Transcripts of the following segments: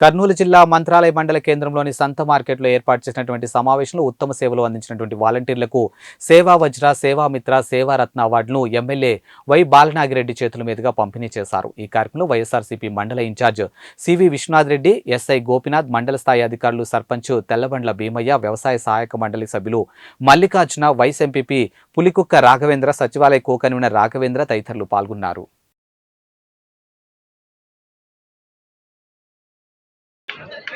కర్నూలు జిల్లా మంత్రాలయ మండల కేంద్రంలోని సంత మార్కెట్లో ఏర్పాటు చేసినటువంటి సమావేశంలో ఉత్తమ సేవలు అందించినటువంటి వాలంటీర్లకు సేవా వజ్ర సేవామిత్ర సేవారత్న అవార్డును ఎమ్మెల్యే వై బాలనాగిరెడ్డి చేతుల మీదుగా పంపిణీ చేశారు. ఈ కార్యక్రమంలో YSRCP mandal incharge CV Vishwanath Reddy SI Gopinath mandal స్థాయి అధికారులు సర్పంచ్ తెల్లబండ్ల భీమయ్య వ్యవసాయ సహాయక మండలి సభ్యులు మల్లికార్జున వైస్ ఎంపీపీ పులికుక్క రాఘవేంద్ర సచివాలయ కో కన్వీనర్ రాఘవేంద్ర తదితరులు పాల్గొన్నారు.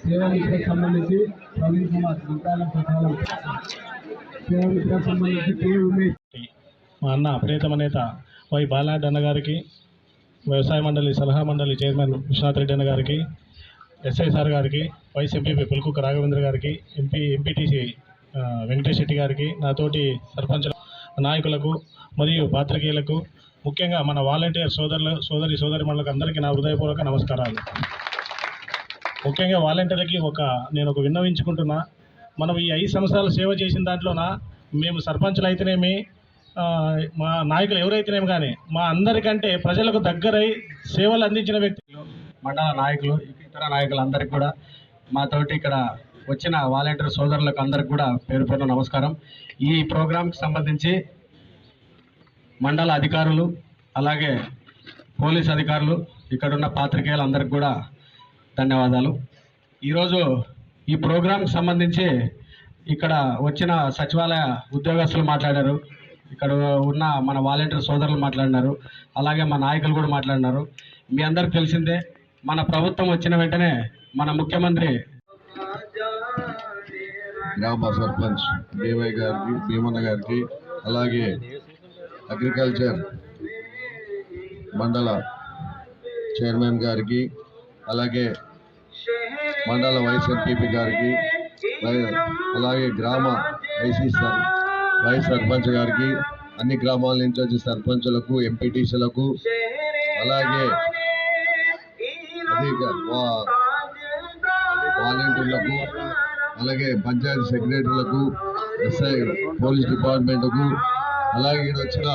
సేవామిత్రకు సంబంధించి ప్రవీణ్ కుమార్ మంత్రాలయం ప్రకారం సేవామిత్రకు సంబంధించి మా అన్న ప్రియతమ నేత వై బాలాడ్ అన్న గారికి వ్యవసాయ మండలి సలహా మండలి చైర్మన్ విశ్వనాథ్ రెడ్డి అన్న గారికి ఎస్ఐ సార్ గారికి వైస్ ఎంపీపీ పుల్కుక్క రాఘవేంద్ర గారికి ఎంపీ ఎంపీటీసీ వెంకటేష్ శెట్టి గారికి నాతోటి సర్పంచ్ నాయకులకు మరియు పాత్రికేయులకు ముఖ్యంగా మన వాలంటీర్ సోదరులు సోదరి సోదరి అందరికీ నా హృదయపూర్వక నమస్కారాలు. ముఖ్యంగా వాలంటీర్లకి ఒక నేను ఒక విన్నవించుకుంటున్నా. మనం ఈ ఐదు సంవత్సరాలు సేవ చేసిన దాంట్లోన మేము సర్పంచులు అయితేనేమి మా నాయకులు ఎవరైతేనేమి కానీ మా అందరికంటే ప్రజలకు దగ్గరై సేవలు అందించిన వ్యక్తులు మండల నాయకులు ఇతర నాయకులు అందరికి కూడా మాతోటి ఇక్కడ వచ్చిన వాలంటీర్ సోదరులకు అందరికి కూడా పేరు పేరున నమస్కారం. ఈ ప్రోగ్రాంకి సంబంధించి మండల అధికారులు అలాగే పోలీస్ అధికారులు ఇక్కడున్న పాత్రికేయులందరికీ కూడా ధన్యవాదాలు. ఈరోజు ఈ ప్రోగ్రాంకి సంబంధించి ఇక్కడ వచ్చిన సచివాలయ ఉద్యోగస్తులు మాట్లాడారు. ఇక్కడ ఉన్న మన వాలంటీర్ సోదరులు మాట్లాడినారు. అలాగే మా నాయకులు కూడా మాట్లాడినారు. మీ అందరికి తెలిసిందే మన ప్రభుత్వం వచ్చిన వెంటనే మన ముఖ్యమంత్రి గ్రామ సర్పంచ్ భీమయ్య గారికి భీమన్న గారికి అలాగే అగ్రికల్చర్ మండల చైర్మన్ గారికి అలాగే మండల వైస్ ఎంపీపీ గారికి అలాగే గ్రామ ఐసీ సార్ వైస్ సర్పంచ్ గారికి అన్ని గ్రామాల నుంచి వచ్చే సర్పంచులకు ఎంపీటీసీలకు అలాగే వాలంటీర్లకు అలాగే పంచాయతీ సెక్రటరీలకు ఎస్ఐ పోలీస్ డిపార్ట్మెంట్కు అలాగే ఇక్కడ వచ్చిన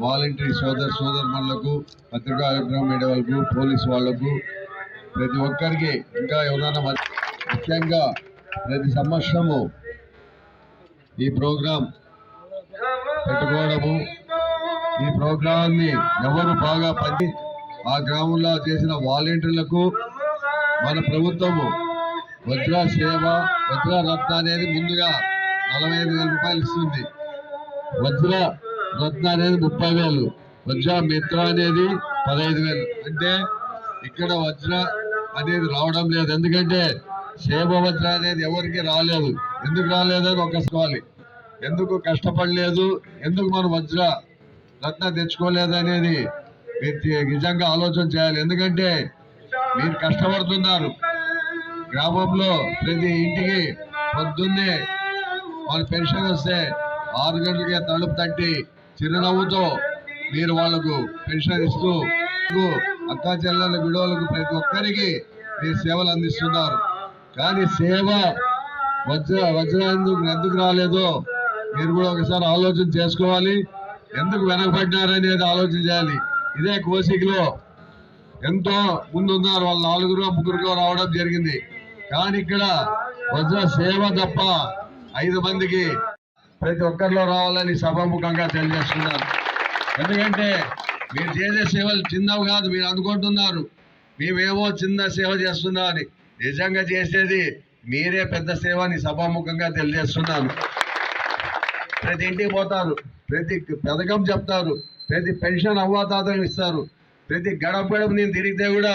వాలంటీర్ సోదర సోదరులకు పత్రికా ఎలక్ట్రానిక్ మీడియా వాళ్ళకు పోలీస్ వాళ్ళకు ప్రతి ఒక్కరికి ఇంకా ఎవరైనా ముఖ్యంగా ప్రతి సంవత్సరము ఈ ప్రోగ్రాం పెట్టుకోవడము ఈ ప్రోగ్రాన్ని ఎవరు బాగా పని ఆ గ్రామంలో చేసిన వాలంటీర్లకు మన ప్రభుత్వము వజ్ర సేవ వజ్ర రత్న అనేది ముందుగా నలభై ఐదు వేల రూపాయలు ఇస్తుంది. వజ్ర రత్న అనేది ముప్పై వేలు వజ్ర మిత్ర అనేది పదహైదు వేలు. అంటే ఇక్కడ వజ్ర అనేది రావడం లేదు. ఎందుకంటే సేవ వజ్ర అనేది ఎవరికి రాలేదు. ఎందుకు రాలేదని ఒక్కసుకోవాలి ఎందుకు కష్టపడలేదు ఎందుకు మనం వజ్ర రత్న తెచ్చుకోలేదు అనేది మీరు నిజంగా ఆలోచన చేయాలి. ఎందుకంటే మీరు కష్టపడుతున్నారు. గ్రామంలో ప్రతి ఇంటికి పొద్దున్నే వాళ్ళ పెన్షన్ వస్తే ఆరు గంటలకే తలుపు తట్టి చిరునవ్వుతో మీరు వాళ్ళకు పెన్షన్ ఇస్తూ అక్కా చెల్లెల విడవలకు ప్రతి ఒక్కరికి మీరు సేవలు అందిస్తున్నారు. కానీ సేవ వజ్ర వజ్ర ఎందుకు ఎందుకు రాలేదో? మీరు కూడా ఒకసారి ఆలోచన చేసుకోవాలి. ఎందుకు వెనకబడినారనేది ఆలోచన చేయాలి. ఇదే కోసికలో. ఎంతో ముందున్నారు వాళ్ళు నాలుగురు ముగ్గురుగా రావడం జరిగింది. కానీ ఇక్కడ వజ్ర సేవ తప్ప ఐదు మందికి ప్రతి ఒక్కరిలో రావాలని సభాముఖంగా తెలియజేస్తున్నారు. ఎందుకంటే మీరు చేసే సేవలు చిన్నవి కాదు మీరు అనుకుంటున్నారు మేమేమో చిన్న సేవ చేస్తున్నామని. నిజంగా చేసేది మీరే పెద్ద సేవ అని సభాముఖంగా తెలియజేస్తున్నాను. ప్రతి ఇంటికి పోతారు ప్రతి పథకం చెప్తారు ప్రతి పెన్షన్ అవ్వాతాతం ఇస్తారు ప్రతి గడప గడప నేను తిరిగితే కూడా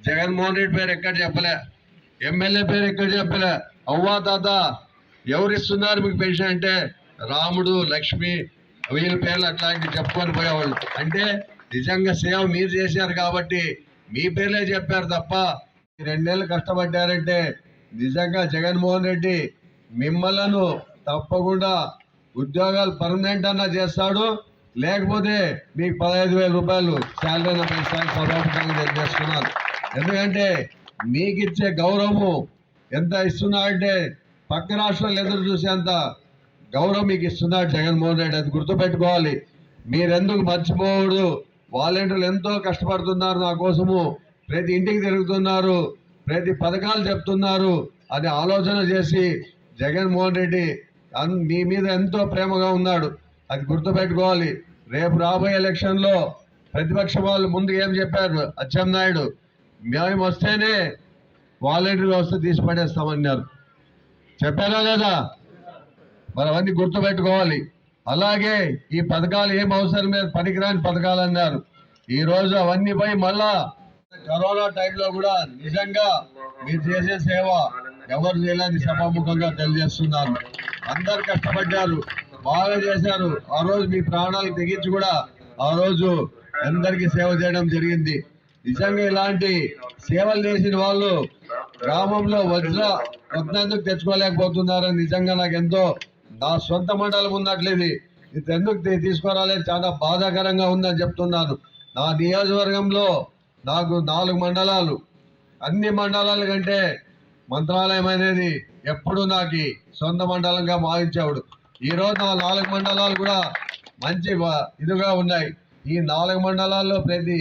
జగన్మోహన్ రెడ్డి పేరు ఎక్కడ చెప్పలే ఎమ్మెల్యే పేరు ఎక్కడ చెప్పలే అవ్వాతాత ఎవరు ఇస్తున్నారు మీకు పెన్షన్ అంటే రాముడు లక్ష్మి వీళ్ళ పేర్లు అట్లాంటివి చెప్పుకొని పోయేవాళ్ళు. అంటే నిజంగా సేవ మీరు చేశారు కాబట్టి మీ పేర్లే చెప్పారు తప్ప రెండేళ్ళు కష్టపడ్డారంటే నిజంగా జగన్మోహన్ రెడ్డి మిమ్మల్ని తప్పకుండా ఉద్యోగాలు పర్మనెంట్ అన్నా చేస్తాడు లేకపోతే మీకు పదహైదు వేల రూపాయలు శాలరీ అయినా సభాముఖంగా తెలియజేస్తున్నాను ఎందుకంటే మీకు ఇచ్చే గౌరవము ఎంత ఇస్తున్నా అంటే పక్క రాష్ట్రాలు ఎదురు చూసేంత గౌరవం మీకు ఇస్తున్నాడు జగన్మోహన్ రెడ్డి. అది గుర్తుపెట్టుకోవాలి. మీరెందుకు మర్చిపోవడు వాలంటీర్లు ఎంతో కష్టపడుతున్నారు నా కోసము. ప్రతి ఇంటికి తిరుగుతున్నారు. ప్రతి పథకాలు చెప్తున్నారు. అని ఆలోచన చేసి జగన్మోహన్ రెడ్డి అన్- మీ మీద ఎంతో ప్రేమగా ఉన్నాడు. అది గుర్తుపెట్టుకోవాలి. రేపు రాబోయే ఎలక్షన్లో ప్రతిపక్ష వాళ్ళు ముందు ఏం చెప్పారు? అచ్చెన్నాయుడు మేము వస్తేనే వాలంటీర్ వ్యవస్థ తీసి పడేస్తామన్నారు. చెప్పారా లేదా? మరి అవన్నీ గుర్తుపెట్టుకోవాలి. అలాగే ఈ పథకాలు ఏం అవసరం లేదు పనికిరాని పథకాలు అన్నారు. ఈ రోజు అవన్నీ పోయి మళ్ళా కరోనా టైంలో కూడా నిజంగా మీరు చేసే సేవ ఎవరు చేయలేని సభాముఖంగా తెలియజేస్తున్నారు. అందరు కష్టపడ్డారు బాగా చేశారు. ఆ రోజు మీ ప్రాణాలు తెగించి కూడా ఆ రోజు అందరికీ సేవ చేయడం జరిగింది. నిజంగా ఇలాంటి సేవలు చేసిన వాళ్ళు గ్రామంలో వజ్ర రత్నందుకు తెచ్చుకోలేకపోతున్నారని నిజంగా నాకు ఎంతో నా సొంత మండలం ఉన్నట్లేదు ఇది ఎందుకు తీసుకురాలేదు చాలా బాధాకరంగా ఉందని చెప్తున్నాను. నా నియోజకవర్గంలో నాకు నాలుగు మండలాలు. అన్ని మండలాల కంటే మంత్రాలయం అనేది ఎప్పుడు నాకు సొంత మండలంగా భావించేవాడు ఈ రోజు నా నాలుగు మండలాలు కూడా మంచి ఇదిగా ఉన్నాయి. ఈ నాలుగు మండలాల్లో ప్రతి